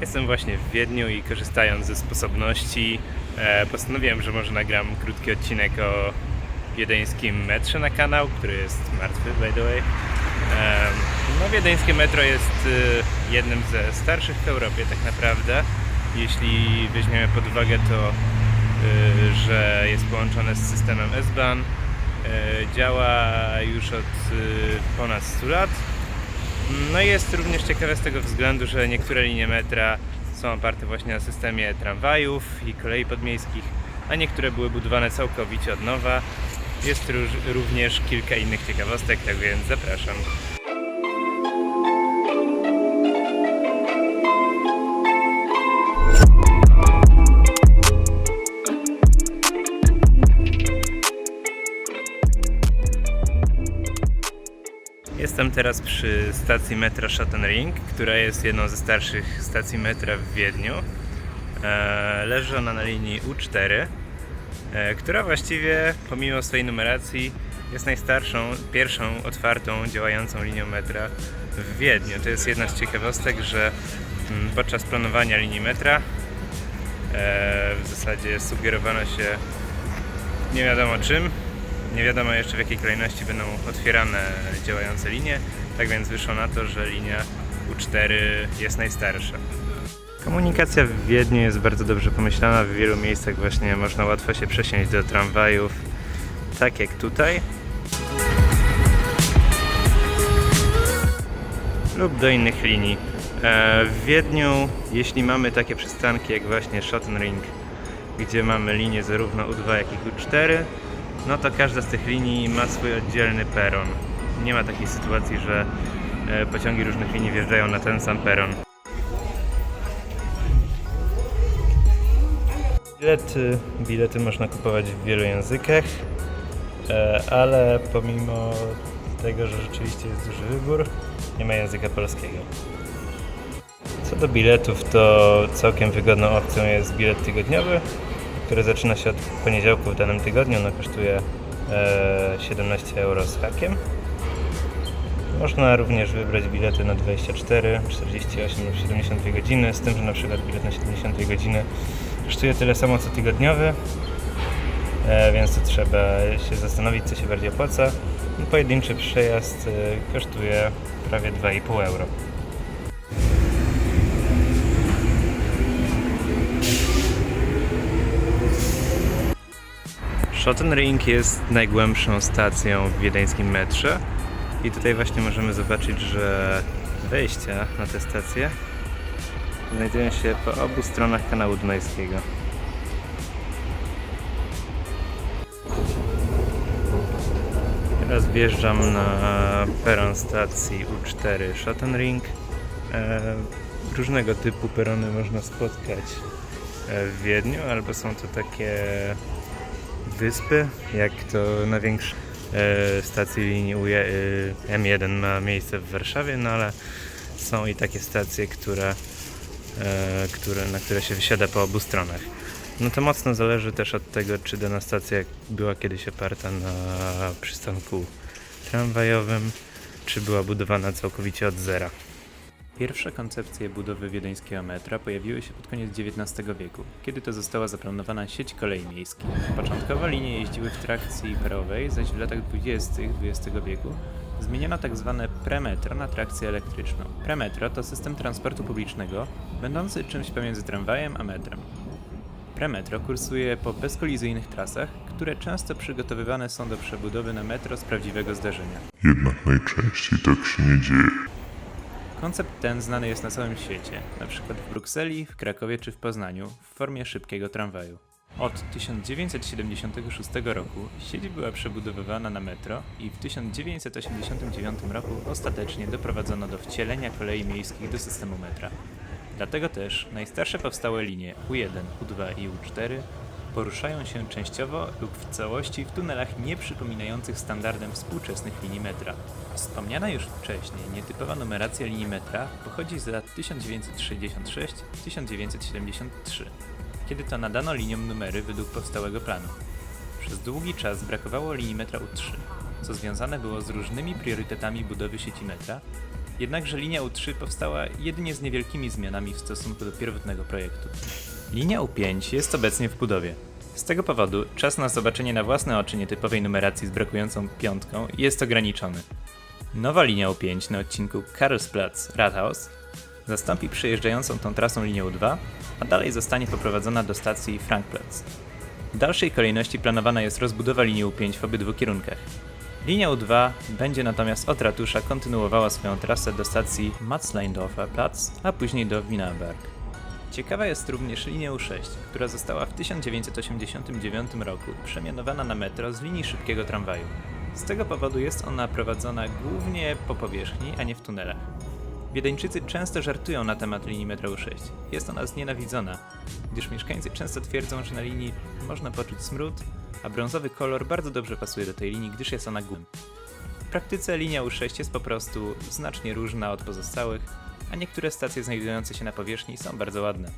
Jestem właśnie w Wiedniu i korzystając ze sposobności e, postanowiłem, że może nagram krótki odcinek o wiedeńskim metrze na kanał, który jest martwy by the way. No wiedeńskie metro jest y, jednym ze starszych w Europie tak naprawdę. Jeśli weźmiemy pod uwagę to, y, że jest połączone z systemem S-Bahn, y, działa już od ponad 100 lat. No i jest również ciekawe z tego względu, że niektóre linie metra są oparte właśnie na systemie tramwajów i kolei podmiejskich, a niektóre były budowane całkowicie od nowa. Jest również kilka innych ciekawostek, tak więc zapraszam. Jestem teraz przy stacji metra Schottenring, która jest jedną ze starszych stacji metra w Wiedniu. E, Leży ona na linii U4, e, która właściwie pomimo swojej numeracji jest najstarszą, pierwszą otwartą, działającą linią metra w Wiedniu. To jest jedna z ciekawostek, że mm, podczas planowania linii metra e, w zasadzie sugerowano się nie wiadomo czym. Nie wiadomo jeszcze w jakiej kolejności będą otwierane działające linie. Tak więc wyszło na to, że linia U4 jest najstarsza. Komunikacja w Wiedniu jest bardzo dobrze pomyślana. W wielu miejscach właśnie można łatwo się przesiąść do tramwajów, tak jak tutaj. Lub do innych linii. E, W Wiedniu, jeśli mamy takie przystanki jak właśnie Schottenring, gdzie mamy linię zarówno U2 jak i U4, no to każda z tych linii ma swój oddzielny peron. Nie ma takiej sytuacji, że e, pociągi różnych linii wjeżdżają na ten sam peron. Bilety, bilety można kupować w wielu językach, e, ale pomimo tego, że rzeczywiście jest duży wybór, nie ma języka polskiego. Co do biletów, to całkiem wygodną opcją jest bilet tygodniowy, który zaczyna się od poniedziałku w danym tygodniu. Ono kosztuje e, 17 euro z hakiem. Można również wybrać bilety na 24, 48 lub 72 godziny, z tym, że na przykład bilet na 72 godziny kosztuje tyle samo co tygodniowy, e, więc to trzeba się zastanowić, co się bardziej opłaca. Pojedynczy przejazd e, kosztuje prawie 2,5 euro. Schottenring jest najgłębszą stacją w wiedeńskim metrze i tutaj właśnie możemy zobaczyć, że wejścia na tę stację znajdują się po obu stronach kanału Dunajskiego. Teraz wjeżdżam na peron stacji U4 Schottenring. E, Różnego typu perony można spotkać e, w Wiedniu, albo są to takie wyspy, jak to na większej stacji linii e, M1 ma miejsce w Warszawie, no ale są i takie stacje, które, e, które, na które się wysiada po obu stronach. No to mocno zależy też od tego, czy dana stacja była kiedyś oparta na przystanku tramwajowym, czy była budowana całkowicie od zera. Pierwsze koncepcje budowy wiedeńskiego metra pojawiły się pod koniec XIX wieku, kiedy to została zaplanowana sieć kolei miejskich. Początkowo linie jeździły w trakcji parowej, zaś w latach 20. XX wieku zmieniono tzw. premetro na trakcję elektryczną. Premetro to system transportu publicznego, będący czymś pomiędzy tramwajem a metrem. Premetro kursuje po bezkolizyjnych trasach, które często przygotowywane są do przebudowy na metro z prawdziwego zdarzenia. Jednak najczęściej tak się nie dzieje. Koncept ten znany jest na całym świecie, np. w Brukseli, w Krakowie czy w Poznaniu, w formie szybkiego tramwaju. Od 1976 roku sieć była przebudowywana na metro i w 1989 roku ostatecznie doprowadzono do wcielenia kolei miejskich do systemu metra. Dlatego też najstarsze powstałe linie U1, U2 i U4 poruszają się częściowo lub w całości w tunelach nieprzypominających standardem współczesnych linii metra. Wspomniana już wcześniej nietypowa numeracja linii metra pochodzi z lat 1966-1973, kiedy to nadano liniom numery według powstałego planu. Przez długi czas brakowało linii metra U3, co związane było z różnymi priorytetami budowy sieci metra, Jednakże linia U3 powstała jedynie z niewielkimi zmianami w stosunku do pierwotnego projektu. Linia U5 jest obecnie w budowie. Z tego powodu czas na zobaczenie na własne oczy nietypowej numeracji z brakującą piątką jest ograniczony. Nowa linia U5 na odcinku Karlsplatz-Rathaus zastąpi przejeżdżającą tą trasą linię U2, a dalej zostanie poprowadzona do stacji Frankplatz. W dalszej kolejności planowana jest rozbudowa linii U5 w obydwu kierunkach. Linia U2 będzie natomiast od ratusza kontynuowała swoją trasę do stacji Matzleindorfer Platz, a później do Wienerberg. Ciekawa jest również linia U6, która została w 1989 roku przemianowana na metro z linii szybkiego tramwaju. Z tego powodu jest ona prowadzona głównie po powierzchni, a nie w tunelach. Wiedeńczycy często żartują na temat linii metro U6. Jest ona znienawidzona, gdyż mieszkańcy często twierdzą, że na linii można poczuć smród, a brązowy kolor bardzo dobrze pasuje do tej linii, gdyż jest ona gum. W praktyce linia U6 jest po prostu znacznie różna od pozostałych, a niektóre stacje znajdujące się na powierzchni są bardzo ładne.